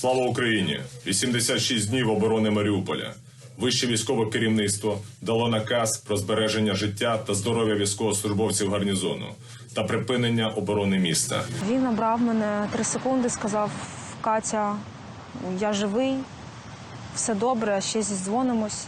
Слава Україні! 86 днів оборони Маріуполя. Вище військове керівництво дало наказ про збереження життя та здоров'я військовослужбовців гарнізону та припинення оборони міста. Він набрав мене три секунди, сказав: Катя, я живий, все добре, ще зідзвонимось.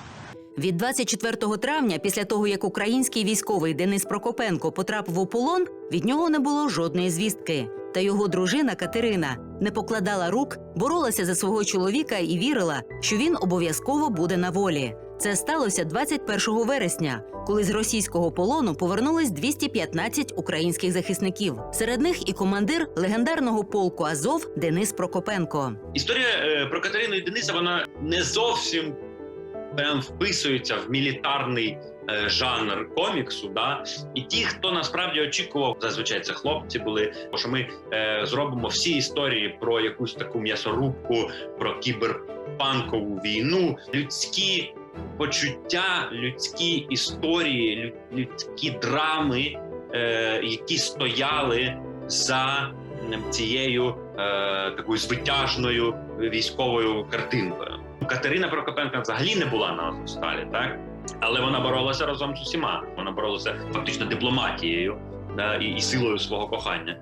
Від 24 травня, після того як український військовий Денис Прокопенко потрапив у полон, від нього не було жодної звістки. Та його дружина Катерина не покладала рук, боролася за свого чоловіка і вірила, що він обов'язково буде на волі. Це сталося 21 вересня, коли з російського полону повернулись 215 українських захисників. Серед них і командир легендарного полку Азов Денис Прокопенко. Історія е, про Катерину і Дениса вона не зовсім прям вписується в мілітарний е, жанр коміксу. Да? І ті, хто насправді очікував, зазвичай це хлопці були, що ми е, зробимо всі історії про якусь таку м'ясорубку, про кіберпанкову війну, людські почуття, людські історії, людські драми, е, які стояли за цією е, такою звитяжною військовою картинкою. Катерина Прокопенка взагалі не була на Азовсталі, так але вона боролася разом з усіма. Вона боролася фактично дипломатією да, і, і силою свого кохання.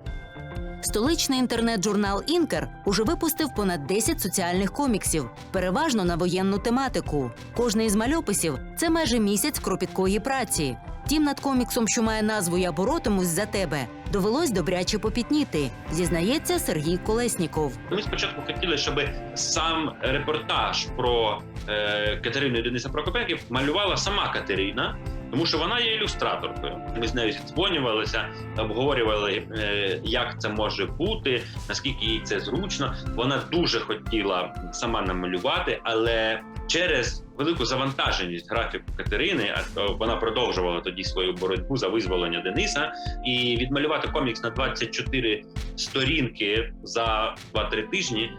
Столичний інтернет-журнал Інкер уже випустив понад 10 соціальних коміксів, переважно на воєнну тематику. Кожний із мальописів це майже місяць кропіткої праці. Тім над коміксом, що має назву Я боротимусь за тебе, довелось добряче попітніти, зізнається Сергій Колесніков. Ми спочатку хотіли, щоб сам репортаж про е, Катерину і Дениса Прокопенків малювала сама Катерина, тому що вона є ілюстраторкою. Ми з нею зідзвонювалися, обговорювали, е, як це може бути, наскільки їй це зручно. Вона дуже хотіла сама намалювати, але через велику завантаженість графіку Катерини, а вона продовжувала тоді свою боротьбу за визволення Дениса, і відмалювати комікс на 24 сторінки за 2-3 тижні.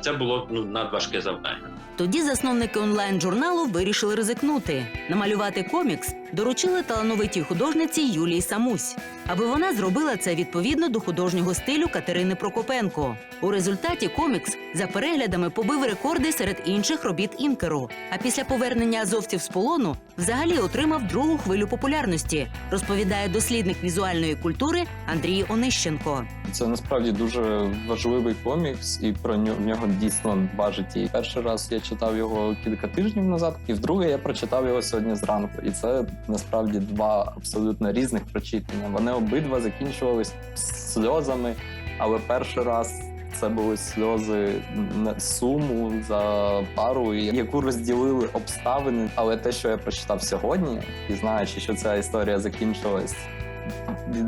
Це було ну надважке завдання. Тоді засновники онлайн-журналу вирішили ризикнути. Намалювати комікс доручили талановитій художниці Юлії Самусь, аби вона зробила це відповідно до художнього стилю Катерини Прокопенко. У результаті комікс за переглядами побив рекорди серед інших робіт інкеру. А після повернення азовців з полону взагалі отримав другу хвилю популярності, розповідає дослідник візуальної культури Андрій Онищенко. Це насправді дуже важливий комікс, і про нього, дійсно два житті. Перший раз я читав його кілька тижнів назад, і вдруге я прочитав його сьогодні зранку. І це насправді два абсолютно різних прочитання. Вони обидва закінчувались сльозами, але перший раз. Це були сльози н- суму за пару, яку розділили обставини. Але те, що я прочитав сьогодні, і знаючи, що ця історія закінчилась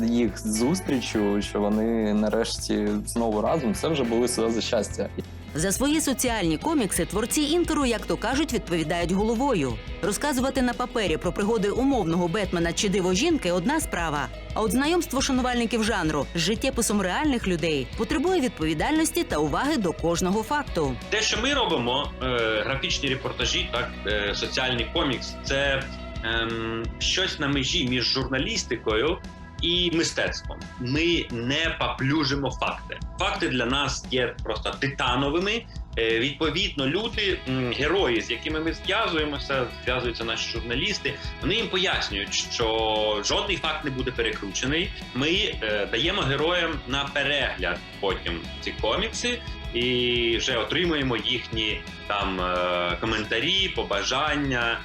їх зустрічю, що вони нарешті знову разом, це вже були сльози щастя. За свої соціальні комікси творці інтеру, як то кажуть, відповідають головою. Розказувати на папері про пригоди умовного Бетмена чи диво жінки одна справа. А от знайомство шанувальників жанру з життєписом реальних людей потребує відповідальності та уваги до кожного факту. Те, що ми робимо, е, графічні репортажі, так е, соціальний комікс, це ем, щось на межі між журналістикою і мистецтвом. Ми не поплюжимо факти. Факти для нас є просто титановими. Е, Відповідно, люди, герої, з якими ми зв'язуємося, зв'язуються наші журналісти. Вони їм пояснюють, що жодний факт не буде перекручений. Ми е, даємо героям на перегляд потім ці комікси, і вже отримуємо їхні там е, коментарі, побажання.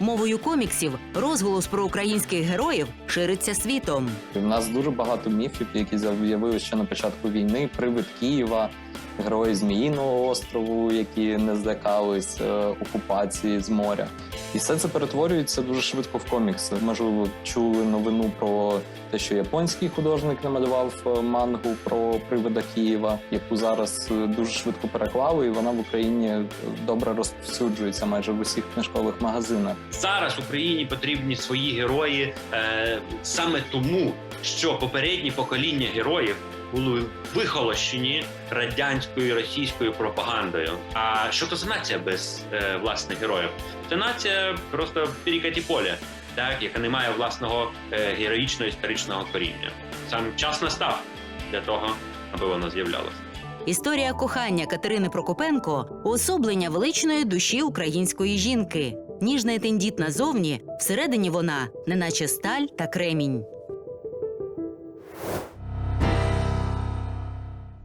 Мовою коміксів розголос про українських героїв шириться світом. У нас дуже багато міфів, які з'явилися ще на початку війни. Привид Києва, герої Зміїного острову, які не злякались е, окупації з моря. І все це перетворюється дуже швидко в комікси. Можливо, чули новину про те, що японський художник намалював е, мангу про привида Києва, яку зараз е, дуже швидко переклали, і вона в Україні добре розповсюджується майже в усіх книжкових магазинах. Зараз Україні потрібні свої герої саме тому, що попередні покоління героїв були вихолощені радянською і російською пропагандою. А що то за нація без е, власних героїв? Це нація просто перекаті поле, так яка не має власного е, героїчного історичного коріння. Сам час настав для того, аби воно з'являлося. Історія кохання Катерини Прокопенко уособлення величної душі української жінки. Ніжна і тендітна зовні, всередині вона, неначе сталь та кремінь.